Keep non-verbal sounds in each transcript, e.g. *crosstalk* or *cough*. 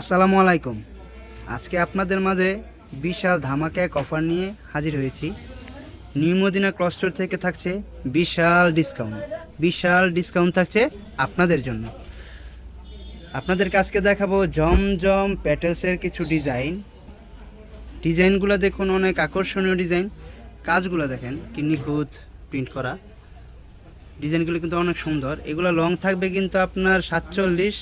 আসসালামু আলাইকুম। আজকে আপনাদের মাঝে বিশাল ধামাকা এক অফার নিয়ে হাজির হয়েছি। নিউ মদিনা ক্লস্টোর থেকে থাকছে বিশাল ডিসকাউন্ট বিশাল ডিসকাউন্ট থাকছে আপনাদের জন্য। আপনাদেরকে আজকে দেখাবো জমজম প্যাটেলসের কিছু ডিজাইন ডিজাইনগুলো দেখুন, অনেক আকর্ষণীয় ডিজাইন। কাজগুলো দেখেন, কি নিখুঁত প্রিন্ট করা। ডিজাইনগুলো কিন্তু অনেক সুন্দর। এগুলো লং থাকবে কিন্তু আপনার সাতচল্লিশ,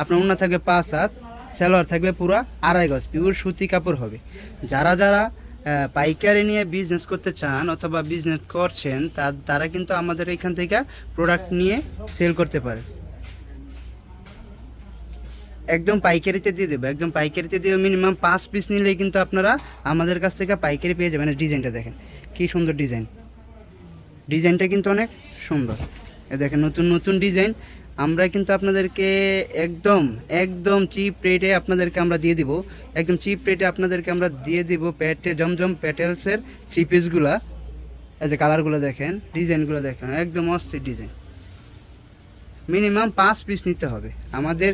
আপনার ওনা থাকবে পাঁচ হাত। সালোয়ার থাকবে পুরো আড়াই গজ পিওর সুতি কাপড় হবে। যারা যারা পাইকারি নিয়ে বিজনেস করতে চান অথবা বিজনেস করছেন, তা- তারা কিন্তু আমাদের এখান থেকে প্রোডাক্ট নিয়ে সেল করতে পারে। একদম পাইকারিতে দিয়ে দেবো, একদম পাইকারিতে দিয়ে মিনিমাম পাঁচ পিস নিলেই কিন্তু আপনারা আমাদের কাছ থেকে পাইকারি পেয়ে যাবেন। ডিজাইনটা দেখেন, কি সুন্দর ডিজাইন ডিজাইনটা কিন্তু অনেক সুন্দর। এ দেখেন, নতুন নতুন ডিজাইন আমরা কিন্তু আপনাদেরকে একদম একদম চিপ রেটে আপনাদেরকে আমরা দিয়ে দিব। একদম চিপ রেটে আপনাদেরকে আমরা দিয়ে দিব প্যাটে, জমজম প্যাটেলসের থ্রি পিসগুলা এই যে কালারগুলো দেখেন ডিজাইনগুলো দেখেন, একদম অস্থির ডিজাইন মিনিমাম পাঁচ পিস নিতে হবে। আমাদের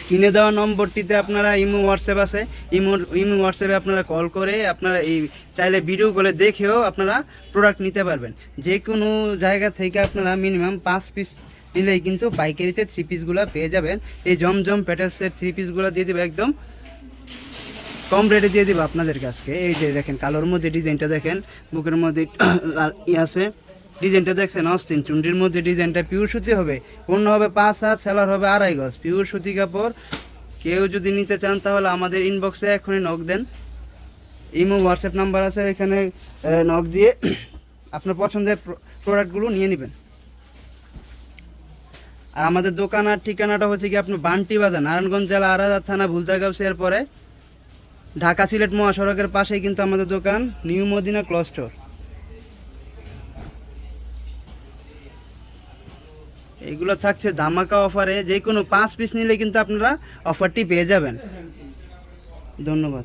স্ক্রিনে দেওয়া নম্বরটিতে আপনারা ইমো, হোয়াটসঅ্যাপ আছে। ইমো ইমো, হোয়াটসঅ্যাপে আপনারা কল করে আপনারা এই চাইলে ভিডিও করে দেখেও আপনারা প্রোডাক্ট নিতে পারবেন। যে কোনো জায়গা থেকে আপনারা মিনিমাম পাঁচ পিস নিলেই কিন্তু পাইকারিতে থ্রি পিসগুলো পেয়ে যাবেন। এই জমজম প্যাটার্সের থ্রি পিসগুলো দিয়ে দেবে একদম কম রেটে দিয়ে দিব আপনাদের কাছে। এই যে দেখেন, কালোর মধ্যে ডিজাইনটা দেখেন, বুকের মধ্যে *coughs* ই আছে। ডিজাইনটা দেখছেন অস্তিন চুন্ডির মধ্যে ডিজাইনটা পিওর সুতি হবে। অন্য হবে পাঁচ হাত সেলার হবে আড়াই গজ। পিওর সুতি কাপড়, কেউ যদি নিতে চান তাহলে আমাদের ইনবক্সে এখনই নক দেন। ইমো হোয়াটসঅ্যাপ নাম্বার আছে, এখানে নক দিয়ে *coughs* আপনার পছন্দের প্রোডাক্টগুলো নিয়ে নেবেন। আর আমাদের দোকান আর ঠিকানাটা হচ্ছে কি আপনার বান্টি বাজার, নারায়ণগঞ্জ জেলা আরাদা থানা ভুলতাগাঁও পরে ঢাকা সিলেট মহাসড়কের পাশেই কিন্তু আমাদের দোকান, নিউ মদিনা ক্লস্টোর। এগুলো থাকছে ধামাকা অফারে, যে কোনো পাঁচ পিস নিলে কিন্তু আপনারা অফারটি পেয়ে যাবেন। ধন্যবাদ।